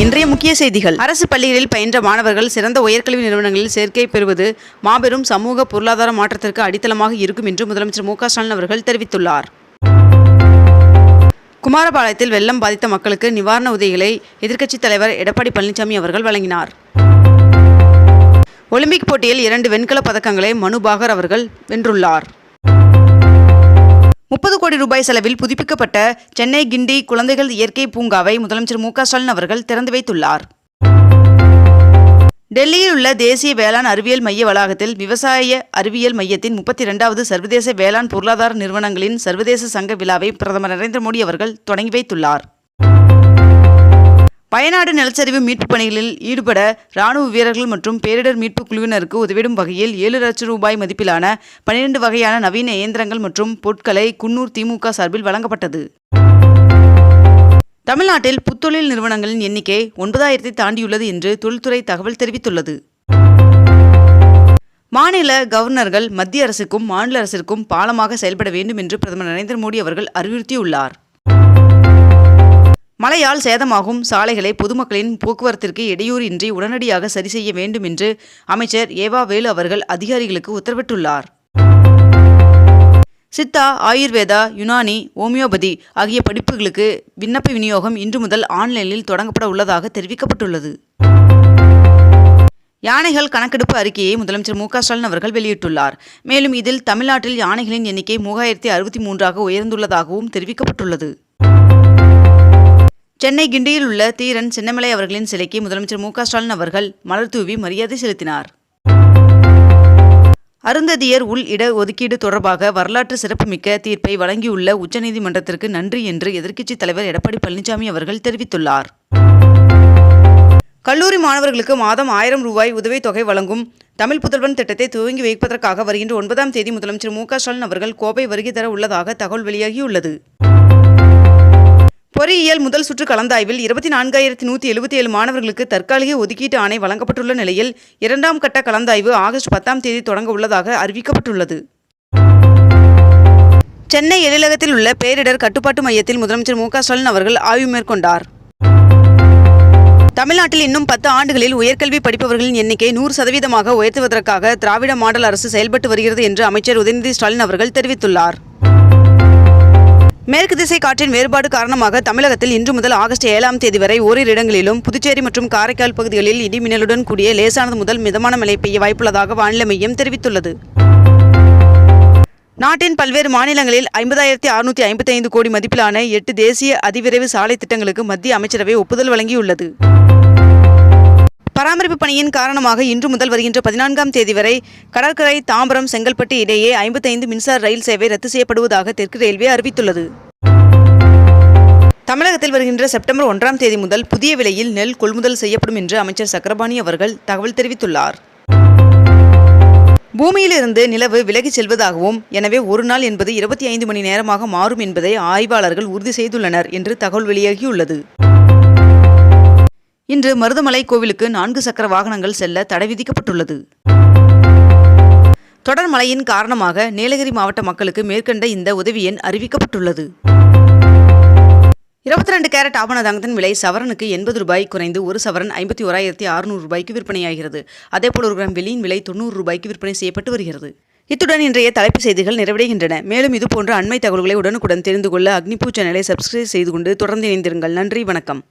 இன்றைய முக்கிய செய்திகள். அரசு பள்ளிகளில் பயின்ற மாணவர்கள் சிறந்த உயர்கல்வி நிறுவனங்களில் சேர்க்கை பெறுவது மாபெரும் சமூக பொருளாதார மாற்றத்திற்கு அடித்தளமாக இருக்கும் என்று முதலமைச்சர் மு ஸ்டாலின் அவர்கள் தெரிவித்துள்ளார். குமாரபாளையத்தில் வெள்ளம் பாதித்த மக்களுக்கு நிவாரண உதவிகளை எதிர்க்கட்சித் தலைவர் எடப்பாடி பழனிசாமி அவர்கள் வழங்கினார். ஒலிம்பிக் போட்டியில் இரண்டு வெண்கலப் பதக்கங்களை மனு பாகர் அவர்கள் வென்றுள்ளார். முப்பது கோடி ரூபாய் செலவில் புதுப்பிக்கப்பட்ட சென்னை கிண்டி குழந்தைகள் இயற்கை பூங்காவை முதலமைச்சர் மு க ஸ்டாலின் அவர்கள் திறந்து வைத்துள்ளார். டெல்லியில் உள்ள தேசிய வேளாண் அறிவியல் மைய வளாகத்தில் விவசாய அறிவியல் மையத்தின் முப்பத்தி இரண்டாவது சர்வதேச வேளாண் பொருளாதார நிறுவனங்களின் சர்வதேச சங்க விழாவை பிரதமர் நரேந்திர மோடி அவர்கள் தொடங்கி வைத்துள்ளார். வயநாடு நிலச்சரிவு மீட்புப் பணிகளில் ஈடுபட ராணுவ வீரர்கள் மற்றும் பேரிடர் மீட்பு குழுவினருக்கு உதவிடும் வகையில் ஏழு லட்சம் ரூபாய் மதிப்பிலான பனிரெண்டு வகையான நவீன இயந்திரங்கள் மற்றும் பொருட்களை குன்னூர் திமுக சார்பில் வழங்கப்பட்டது. தமிழ்நாட்டில் புத்தொழில் நிறுவனங்களின் எண்ணிக்கை ஒன்பதாயிரத்தை தாண்டியுள்ளது என்று தொழில்துறை தகவல் தெரிவித்துள்ளது. மாநில கவர்னர்கள் மத்திய அரசுக்கும் மாநில அரசிற்கும் பாலமாக செயல்பட வேண்டும் என்று பிரதமர் நரேந்திர மோடி அவர்கள் அறிவுறுத்தியுள்ளார். மழையால் சேதமாகும் சாலைகளை பொதுமக்களின் போக்குவரத்திற்கு இடையூறின்றி உடனடியாக சரி செய்ய வேண்டும் என்று அமைச்சர் ஏவா வேலு அவர்கள் அதிகாரிகளுக்கு உத்தரவிட்டுள்ளார். சித்தா ஆயுர்வேதா யுனானி ஓமியோபதி ஆகிய படிப்புகளுக்கு விண்ணப்ப விநியோகம் இன்று முதல் ஆன்லைனில் தொடங்கப்பட உள்ளதாக தெரிவிக்கப்பட்டுள்ளது. யானைகள் கணக்கெடுப்பு அறிக்கையை முதலமைச்சர் மு ஸ்டாலின் அவர்கள் வெளியிட்டுள்ளார். மேலும் இதில் தமிழ்நாட்டில் யானைகளின் எண்ணிக்கை மூவாயிரத்தி அறுபத்தி மூன்றாக உயர்ந்துள்ளதாகவும் தெரிவிக்கப்பட்டுள்ளது. சென்னை கிண்டியில் உள்ள தீரன் சின்னமலை அவர்களின் சிலைக்கு முதலமைச்சர் மு க ஸ்டாலின் அவர்கள் மலர் தூவி மரியாதை செலுத்தினார். அருந்ததியர் உள் இட ஒதுக்கீடு தொடர்பாக வரலாற்று சிறப்புமிக்க தீர்ப்பை வழங்கியுள்ள உச்சநீதிமன்றத்திற்கு நன்றி என்று எதிர்க்கட்சித் தலைவர் எடப்பாடி பழனிசாமி அவர்கள் தெரிவித்துள்ளார். கல்லூரி மாணவர்களுக்கு மாதம் ஆயிரம் ரூபாய் உதவித்தொகை வழங்கும் தமிழ் புதல்வன் திட்டத்தை துவங்கி வைப்பதற்காக வருகின்ற ஒன்பதாம் தேதி முதலமைச்சர் மு க ஸ்டாலின் அவர்கள் கோப்பை வருகை தர உள்ளதாக தகவல் வெளியாகியுள்ளது. பொறியியல் முதல் சுற்று கலந்தாய்வில் இருபத்தி நான்காயிரத்தி நூற்றி எழுபத்தி ஏழு மாணவர்களுக்கு தற்காலிக ஒதுக்கீட்டு ஆணை வழங்கப்பட்டுள்ள நிலையில் இரண்டாம் கட்ட கலந்தாய்வு ஆகஸ்ட் பத்தாம் தேதி தொடங்க உள்ளதாக அறிவிக்கப்பட்டுள்ளது. சென்னை எழிலகத்தில் உள்ள பேரிடர் கட்டுப்பாட்டு மையத்தில் முதலமைச்சர் மு ஸ்டாலின் அவர்கள் ஆய்வு மேற்கொண்டார். தமிழ்நாட்டில் இன்னும் பத்து ஆண்டுகளில் உயர்கல்வி படிப்பவர்களின் எண்ணிக்கை நூறு சதவீதமாக உயர்த்துவதற்காக திராவிட மாடல் அரசு செயல்பட்டு வருகிறது என்று அமைச்சர் உதயநிதி ஸ்டாலின் அவர்கள் தெரிவித்துள்ளார். மேற்கு திசை காற்றின் வேறுபாடு காரணமாக தமிழகத்தில் இன்று முதல் ஆகஸ்ட் ஏழாம் தேதி வரை ஓரிரு இடங்களிலும் புதுச்சேரி மற்றும் காரைக்கால் பகுதிகளில் இடி மின்னலுடன் கூடிய லேசானது முதல் மிதமான மழை பெய்ய வாய்ப்புள்ளதாக வானிலை மையம் தெரிவித்துள்ளது. நாட்டின் பல்வேறு மாநிலங்களில் ஐம்பதாயிரத்தி அறுநூற்றி ஐம்பத்தி ஐந்து கோடி மதிப்பிலான எட்டு தேசிய அதிவிரைவு சாலை திட்டங்களுக்கு மத்திய அமைச்சரவை ஒப்புதல் வழங்கியுள்ளது. பராமரிப்பு பணியின் காரணமாக இன்று முதல் வருகின்ற பதினான்காம் தேதி வரை கடற்கரை தாம்பரம் செங்கல்பட்டு இடையே ஐம்பத்தைந்து மின்சார ரயில் சேவை ரத்து செய்யப்படுவதாக தெற்கு ரயில்வே அறிவித்துள்ளது. தமிழகத்தில் வருகின்ற செப்டம்பர் ஒன்றாம் தேதி முதல் புதிய விலையில் நெல் கொள்முதல் செய்யப்படும் என்று அமைச்சர் சக்கரபாணி அவர்கள் தகவல் தெரிவித்துள்ளார். பூமியிலிருந்து நிலவு விலகிச் செல்வதாகவும் எனவே ஒரு நாள் என்பது இருபத்தி ஐந்து மணி நேரமாக மாறும் என்பதை ஆய்வாளர்கள் உறுதி செய்துள்ளனர் என்று தகவல் வெளியாகியுள்ளது. இன்று மருதமலை கோவிலுக்கு நான்கு சக்கர வாகனங்கள் செல்ல தடை விதிக்கப்பட்டுள்ளது. தொடர் மழையின் காரணமாக நீலகிரி மாவட்ட மக்களுக்கு மேற்கண்ட இந்த உதவி எண் அறிவிக்கப்பட்டுள்ளது. இருபத்தி ரெண்டு கேரட் ஆபண தங்கத்தின் விலை சவரனுக்கு எண்பது ரூபாய் குறைந்து ஒரு சவரன் ஐம்பத்தி ஓராயிரத்தி அறுநூறு ரூபாய்க்கு விற்பனையாகிறது. அதேபோல் ஒரு கிராம் வெளியின் விலை தொண்ணூறு ரூபாய்க்கு விற்பனை செய்யப்பட்டு வருகிறது. இத்துடன் இன்றைய தலைப்புச் செய்திகள் நிறைவடைகின்றன. மேலும் இதுபோன்ற அண்மை தகவல்களை உடனுக்குடன் தெரிந்து கொள்ள அக்னிபூ சேனலை சப்ஸ்கிரைப் செய்து கொண்டு தொடர்ந்து இணைந்திருங்கள். நன்றி வணக்கம்.